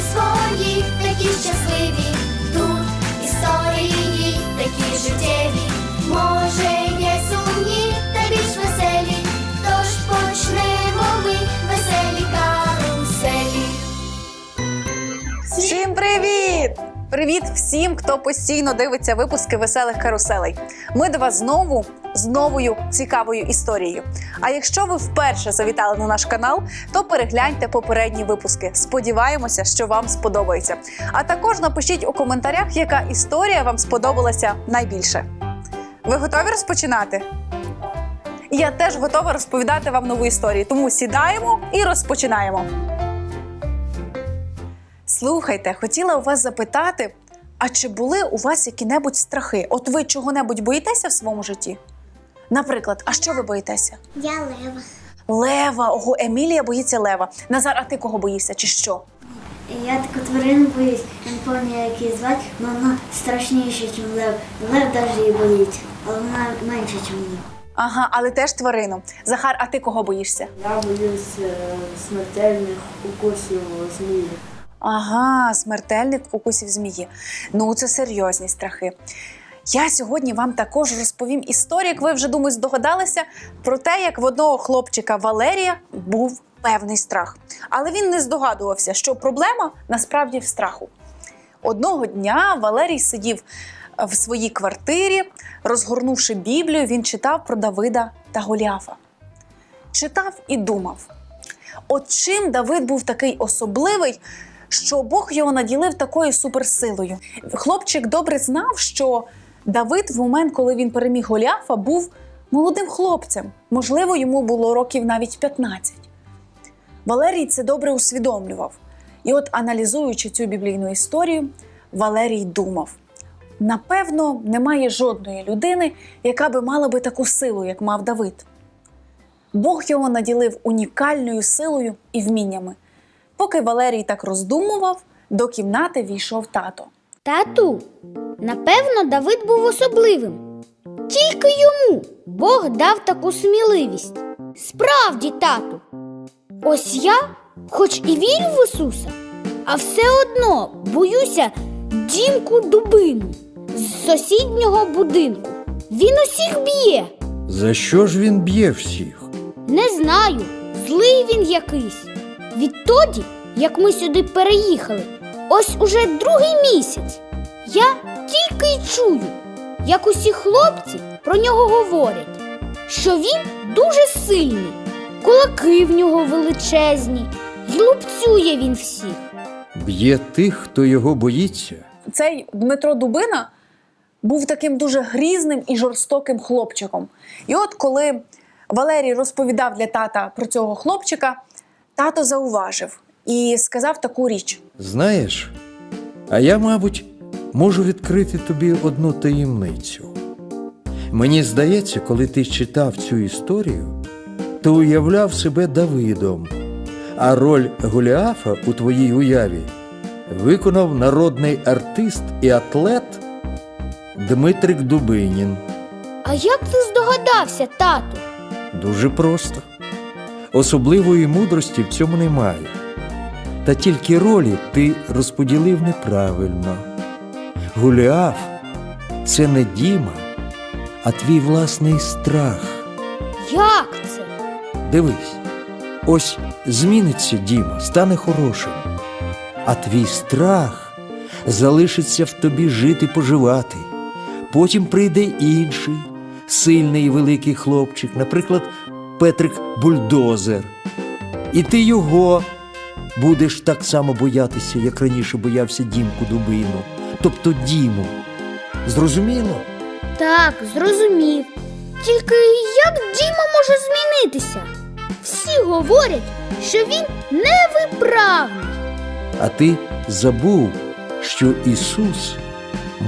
свої, такі щасливі. Тут історії такі життєві. Може, привіт! Всім, хто постійно дивиться випуски веселих каруселей. Ми до вас знову з новою цікавою історією. А якщо ви вперше завітали на наш канал, то перегляньте попередні випуски. Сподіваємося, що вам сподобається. А також напишіть у коментарях, яка історія вам сподобалася найбільше. Ви готові розпочинати? Я теж готова розповідати вам нову історію, тому сідаємо і розпочинаємо. Слухайте, хотіла у вас запитати, а чи були у вас які-небудь страхи? От ви чого-небудь боїтеся в своєму житті? Наприклад, а що ви боїтеся? Я лева. Лева, ого, Емілія боїться лева. Назар, а ти кого боїшся, чи що? Я таку тварину боюсь, я не пам'ятаю, як її звати, але вона страшніша, ніж лев. Лев навіть її боїться, але вона менша, ніж лев. Ага, але теж тварину. Захар, а ти кого боїшся? Я боюсь е, смертельних укусів змії. Ага, смертельних укусів змії. Ну, це серйозні страхи. Я сьогодні вам також розповім історію, як ви вже думаю, здогадалися, про те, як в одного хлопчика Валерія був певний страх. Але він не здогадувався, що проблема насправді в страху. Одного дня Валерій сидів е, в своїй квартирі, розгорнувши Біблію, він читав про Давида та Голіафа. Читав і думав. От чим Давид був такий особливий, що Бог його наділив такою суперсилою. Хлопчик добре знав, що Давид в момент, коли він переміг Голіафа, був молодим хлопцем. Можливо, йому було років навіть 15. Валерій це добре усвідомлював. І от, аналізуючи цю біблійну історію, Валерій думав: напевно, немає жодної людини, яка би мала би таку силу, як мав Давид. Бог його наділив унікальною силою і вміннями. Поки Валерій так роздумував, до кімнати війшов тато. Тату, напевно, Давид був особливим. Тільки йому Бог дав таку сміливість. Справді, тату. Ось я, хоч і вірю в Ісуса, а все одно боюся дімку дубину з сусіднього будинку. Він усіх б'є. За що ж він б'є всіх? Не знаю, злий він якийсь. Відтоді, як ми сюди переїхали, ось уже другий місяць. Я тільки й чую, як усі хлопці про нього говорять, що він дуже сильний, кулаки в нього величезні, й лупцює він всіх. Б'є тих, хто його боїться. Цей Дмитро Дубина був таким дуже грізним і жорстоким хлопчиком. І от коли Валерій розповідав для тата про цього хлопчика, тато зауважив і сказав таку річ: Знаєш, а я, мабуть, можу відкрити тобі одну таємницю. Мені здається, коли ти читав цю історію, то уявляв себе Давидом, а роль Голіафа у твоїй уяві виконав народний артист і атлет Дмитрик Дубинін. А як ти здогадався, тату? Дуже просто. Особливої мудрості в цьому немає. Та тільки ролі ти розподілив неправильно. Гуліаф це не Діма, а твій власний страх. Як це? Дивись, ось зміниться Діма, стане хорошим, а твій страх залишиться в тобі жити поживати. Потім прийде інший, сильний і великий хлопчик, наприклад, Петрик Бульдозер. І ти його будеш так само боятися, як раніше боявся Дімку Дубину, тобто Діму. Зрозуміло? Так, зрозумів. Тільки як Діма може змінитися? Всі говорять, що він невиправний. А ти забув, що Ісус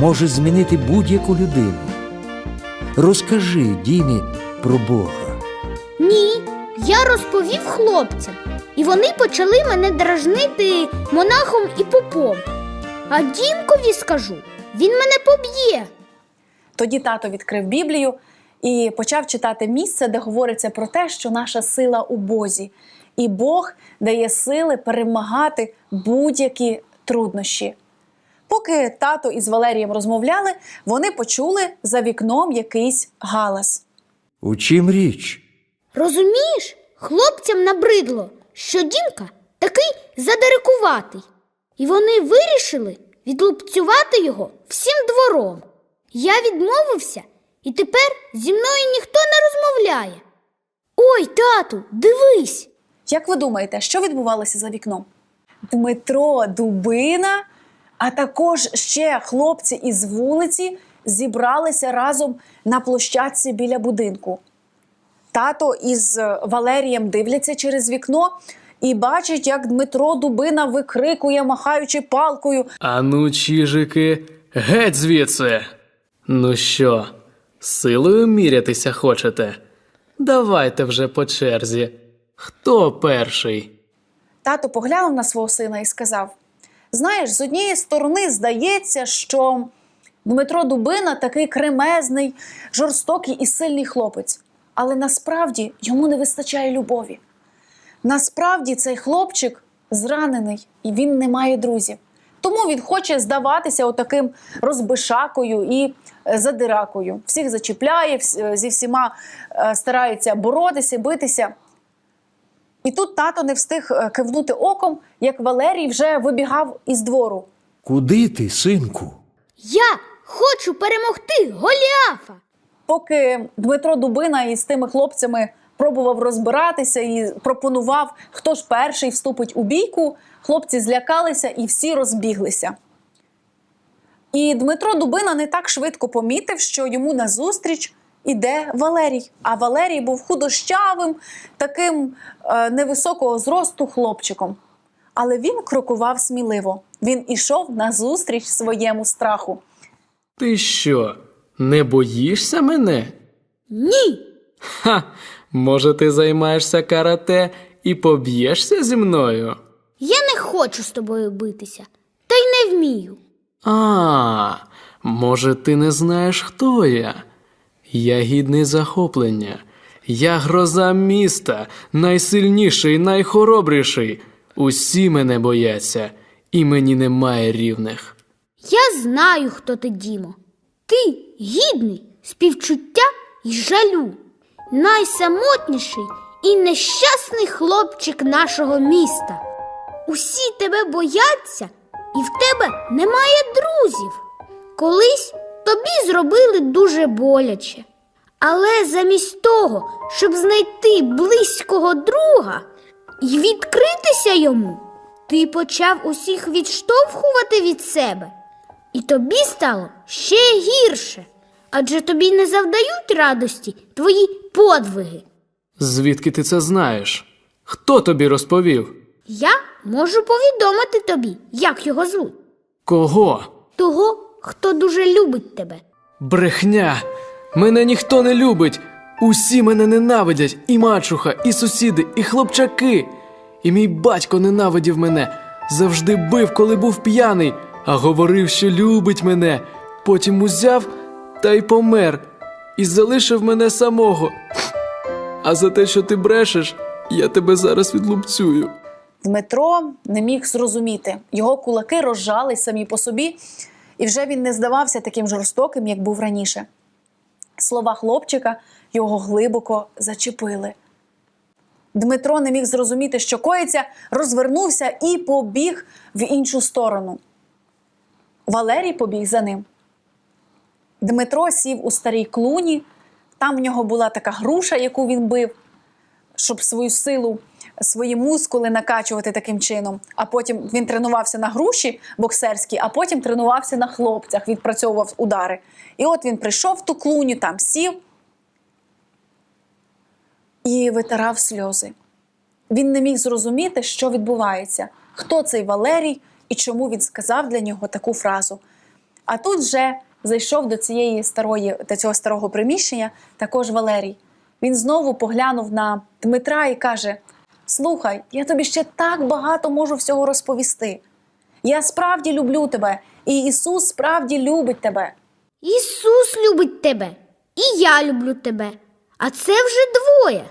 може змінити будь-яку людину. Розкажи Дімі про Бога. Я розповів хлопцям, і вони почали мене дражнити монахом і попом. А Дімкові скажу, він мене поб'є. Тоді тато відкрив Біблію і почав читати місце, де говориться про те, що наша сила у Бозі. і Бог дає сили перемагати будь-які труднощі. Поки тато із Валерієм розмовляли, вони почули за вікном якийсь галас. У чим річ? Розумієш, хлопцям набридло, що Дімка такий задирикуватий. І вони вирішили відлупцювати його всім двором. Я відмовився, і тепер зі мною ніхто не розмовляє. Ой, тату, дивись! Як ви думаєте, що відбувалося за вікном? Дмитро Дубина, а також ще хлопці із вулиці зібралися разом на площадці біля будинку. Тато із Валерієм дивляться через вікно і бачать, як Дмитро Дубина викрикує, махаючи палкою. Ану, чижики, геть звідси. Ну що, силою мірятися хочете? Давайте вже по черзі. Хто перший? Тато поглянув на свого сина і сказав: Знаєш, з однієї сторони здається, що Дмитро Дубина такий кремезний, жорстокий і сильний хлопець, але насправді йому не вистачає любові. Насправді цей хлопчик зранений і він не має друзів. Тому він хоче здаватися отаким розбишакою і е, задиракою. Всіх зачіпляє, е, зі всіма е, старається боротися, битися. І тут тато не встиг кивнути оком, як Валерій вже вибігав із двору. Куди ти, синку? Я хочу перемогти Голіафа! Поки Дмитро Дубина із тими хлопцями пробував розбиратися і пропонував, хто ж перший вступить у бійку, хлопці злякалися і всі розбіглися. І Дмитро Дубина не так швидко помітив, що йому назустріч іде Валерій. А Валерій був худощавим, таким е, невисокого зросту хлопчиком. Але він крокував сміливо. Він ішов назустріч своєму страху. Ти що, не боїшся мене? Ні! Ха, може, ти займаєшся карате і поб'єшся зі мною? Я не хочу з тобою битися, та й не вмію. А, може, ти не знаєш, хто я? Я гідний захоплення. Я гроза міста, найсильніший, найхоробріший. Усі мене бояться, і мені немає рівних. Я знаю, хто ти, Дімо. Ти гідний співчуття і жалю, найсамотніший і нещасний хлопчик нашого міста. Усі тебе бояться, і в тебе немає друзів. Колись тобі зробили дуже боляче. Але замість того, щоб знайти близького друга і відкритися йому, ти почав усіх відштовхувати від себе. І тобі стало ще гірше. Адже тобі не завдають радості твої подвиги. Звідки ти це знаєш? Хто тобі розповів? Я можу повідомити тобі, як його звуть. Кого? Того, хто дуже любить тебе. Брехня! Мене ніхто не любить. Усі мене ненавидять, і мачуха, і сусіди, і хлопчаки. І мій батько ненавидів мене, завжди бив, коли був п'яний, а говорив, що любить мене. Потім узяв та й помер, і залишив мене самого. А за те, що ти брешеш, я тебе зараз відлупцюю. Дмитро не міг зрозуміти. Його кулаки розжали самі по собі, і вже він не здавався таким жорстоким, як був раніше. Слова хлопчика його глибоко зачепили. Дмитро не міг зрозуміти, що коїться, розвернувся і побіг в іншу сторону. Валерій побіг за ним. Дмитро сів у старій клуні, там в нього була така груша, яку він бив щоб свою силу, свої мускули накачувати таким чином. А потім він тренувався на груші боксерській, а потім тренувався на хлопцях, відпрацьовував удари. І от він прийшов в ту клуню, там сів і витирав сльози. Він не міг зрозуміти, що відбувається, хто цей Валерій і чому він сказав для нього таку фразу. А тут вже зайшов до цієї старої, до цього старого приміщення також Валерій. Він знову поглянув на Дмитра і каже: Слухай, я тобі ще так багато можу всього розповісти. Я справді люблю тебе, і Ісус справді любить тебе. Ісус любить тебе, і я люблю тебе. А це вже двоє.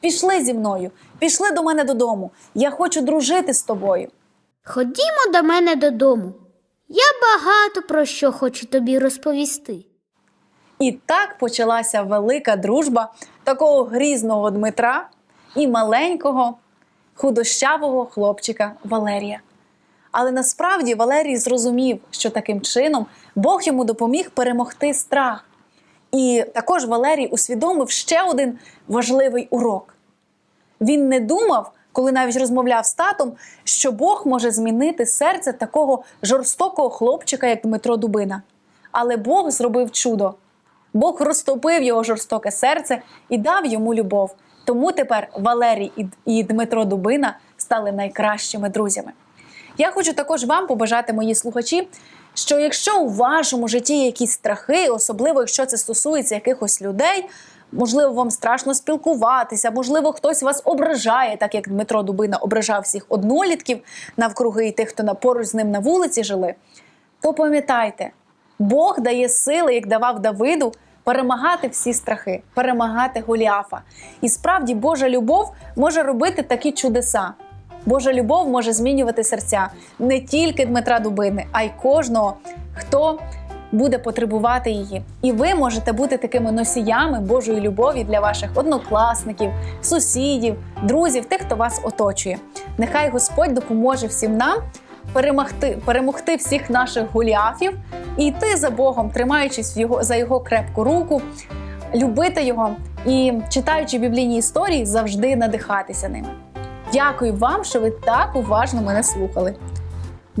Пішли зі мною, пішли до мене додому. Я хочу дружити з тобою. Ходімо до мене додому. Я багато про що хочу тобі розповісти. І так почалася велика дружба такого грізного Дмитра і маленького худощавого хлопчика Валерія. Але насправді Валерій зрозумів, що таким чином Бог йому допоміг перемогти страх. І також Валерій усвідомив ще один важливий урок. Він не думав, коли навіть розмовляв з татом, що Бог може змінити серце такого жорстокого хлопчика, як Дмитро Дубина. Але Бог зробив чудо. Бог розтопив його жорстоке серце і дав йому любов. Тому тепер Валерій і- Дмитро Дубина стали найкращими друзями. Я хочу також вам побажати, мої слухачі, що якщо у вашому житті якісь страхи, особливо якщо це стосується якихось людей, можливо, вам страшно спілкуватися, можливо, хтось вас ображає, так як Дмитро Дубина ображав всіх однолітків навкруги і тих, хто поруч з ним на вулиці жили, то пам'ятайте, Бог дає сили, як давав Давиду, перемагати всі страхи, перемагати Голіафа. І справді Божа любов може робити такі чудеса. Божа любов може змінювати серця не тільки Дмитра Дубини, а й кожного, хто буде потребувати її. І ви можете бути такими носіями Божої любові для ваших однокласників, сусідів, друзів, тих, хто вас оточує. Нехай Господь допоможе всім нам перемогти, перемогти всіх наших голіафів і йти за Богом, тримаючись в його, за його крепку руку, любити його і читаючи біблійні історії, завжди надихатися ними. Дякую вам, що ви так уважно мене слухали.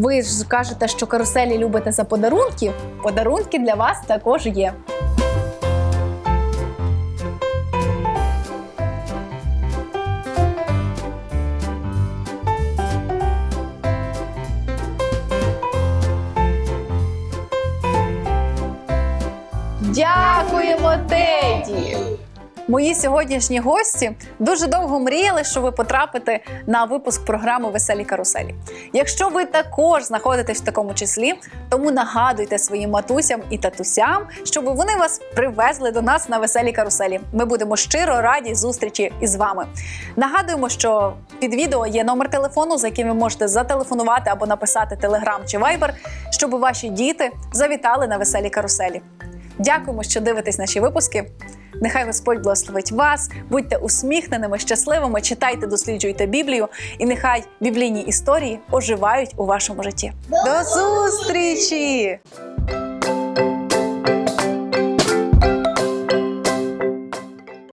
Ви ж кажете, що каруселі любите за подарунки. Подарунки для вас також є. Дякуємо, Теді! Мої сьогоднішні гості дуже довго мріяли, що ви потрапите на випуск програми Веселі каруселі. Якщо ви також знаходитесь в такому числі, тому нагадуйте своїм матусям і татусям, щоб вони вас привезли до нас на веселі каруселі. Ми будемо щиро раді зустрічі із вами. Нагадуємо, що під відео є номер телефону, за яким ви можете зателефонувати або написати телеграм чи вайбер, щоб ваші діти завітали на веселі каруселі. Дякуємо, що дивитесь наші випуски. Нехай Господь благословить вас, будьте усміхненими, щасливими, читайте, досліджуйте Біблію, і нехай біблійні історії оживають у вашому житті. До зустрічі!